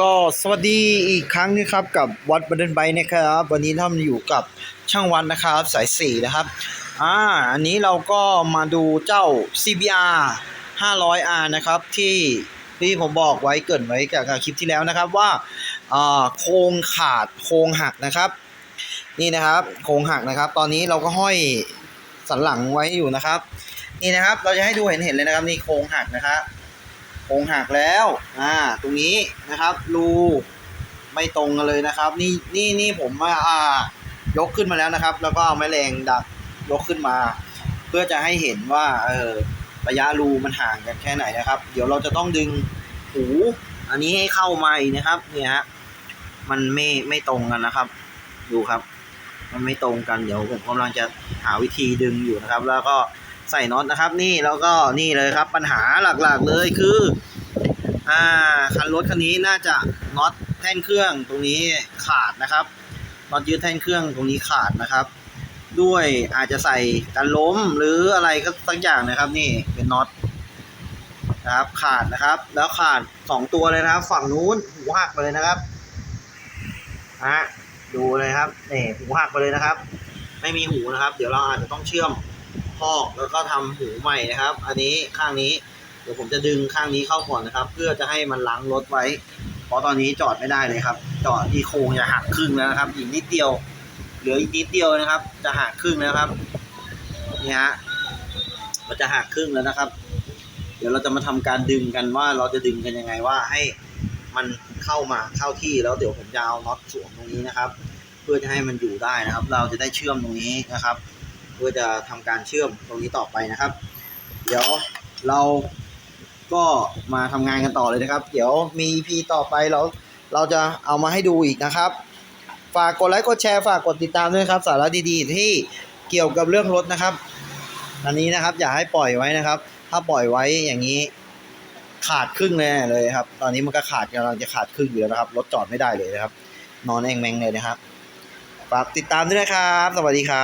ก็สวัสดีอีกครั้งนึงครับกับวัดบันเดนไบนะครับวันนี้ท่านอยู่กับช่างวันนะครับสายสี่นะครับอ่าอันนี้เราก็มาดูเจ้า CBR 500R นะครับที่ที่ผมบอกไว้เกรินไว้จากคลิปที่แล้วนะครับว่าอ่าโครงขาดโครงหักนะครับ นี่นะครับโครงหักนะครับ ตอนนี้เราก็ห้อยสันหลังไว้อยู่นะครับ นี่นะครับเราจะให้ดูเห็นเห็นๆเลยนะครับนี่โครงหักนะครับ โครงหักแล้วอ่าตรงนี้นะครับรูไม่ตรงกันเลยนะครับ นี่นี่นี่ผมมาอ่ายกขึ้นมาแล้วนะครับ แล้วก็เอาไม้แรงดักยกขึ้นมา เพื่อจะให้เห็นว่าเออระยะรูมันห่างกันแค่ไหนนะครับ เดี๋ยวเราจะต้องดึงหูอันนี้ให้เข้ามาอีกนะครับเนี่ยฮะมันไม่ไม่ตรงกันนะครับ ดูครับ มันไม่ตรงกันเดี๋ยวผมกำลังจะหาวิธีดึงอยู่นะครับ แล้วก็ ใส่น็อตนะครับ นี่แล้วก็นี่เลยครับ ปัญหาหลักๆเลยคือ อ่าคันรถคันนี้น่าจะน็อตแท่นเครื่องตรงนี้ขาดนะครับน็อตยืดแท่นเครื่องตรงนี้ขาดนะครับ ด้วยอาจจะใส่กันล้มหรืออะไรก็สักอย่างนะครับ นี่เป็นน็อตนะครับขาดนะครับ แล้วขาดสองตัวเลยนะครับ ฝั่งนู้นหูหักไปเลยนะครับฮะดูเลยครับนี่หูหักไปเลยนะครับ ไม่มีหูนะครับ เดี๋ยวเราอาจจะต้องเชื่อม อกแล้วก็ทำหูใหม่นะครับ อันนี้ข้างนี้เดี๋ยวผมจะดึงข้างนี้เข้าก่อนนะครับ เพื่อจะให้มันล้างรถไว้ เพราะตอนนี้จอดไม่ได้เลยครับ จอดที่โค้งจะหักครึ่งแล้วนะครับ อีกนิดเดียว เหลืออีกนิดเดียวนะครับ จะหักครึ่งแล้วครับนี่ฮะมันจะหักครึ่งแล้วนะครับ เดี๋ยวเราจะมาทำการดึงกันว่าเราจะดึงกันยังไงว่าให้มันเข้ามาเข้าที่แล้วเดี๋ยวผมจะเอาน็อตสวมตรงนี้นะครับ เพื่อจะให้มันอยู่ได้นะครับ เราจะได้เชื่อมตรงนี้นะครับ เพื่อจะทำการเชื่อมตรงนี้ต่อไปนะครับ เดี๋ยวเราก็มาทำงานกันต่อเลยนะครับ เดี๋ยวมี EP ต่อไปเราเราจะเอามาให้ดูอีกนะครับ ฝากกดไลค์กดแชร์ฝากกดติดตามด้วยครับ สาระดีๆ ที่เกี่ยวกับเรื่องรถนะครับ อันนี้นะครับอย่าให้ปล่อยไว้นะครับ ถ้าปล่อยไว้อย่างนี้ขาดครึ่งแน่เลยครับ ตอนนี้มันก็ขาดกำลังจะขาดครึ่งอยู่แล้วนะครับ รถจอดไม่ได้เลยนะครับ นอนแองแมงเลยนะครับ ฝากติดตามด้วยนะครับ สวัสดีครับ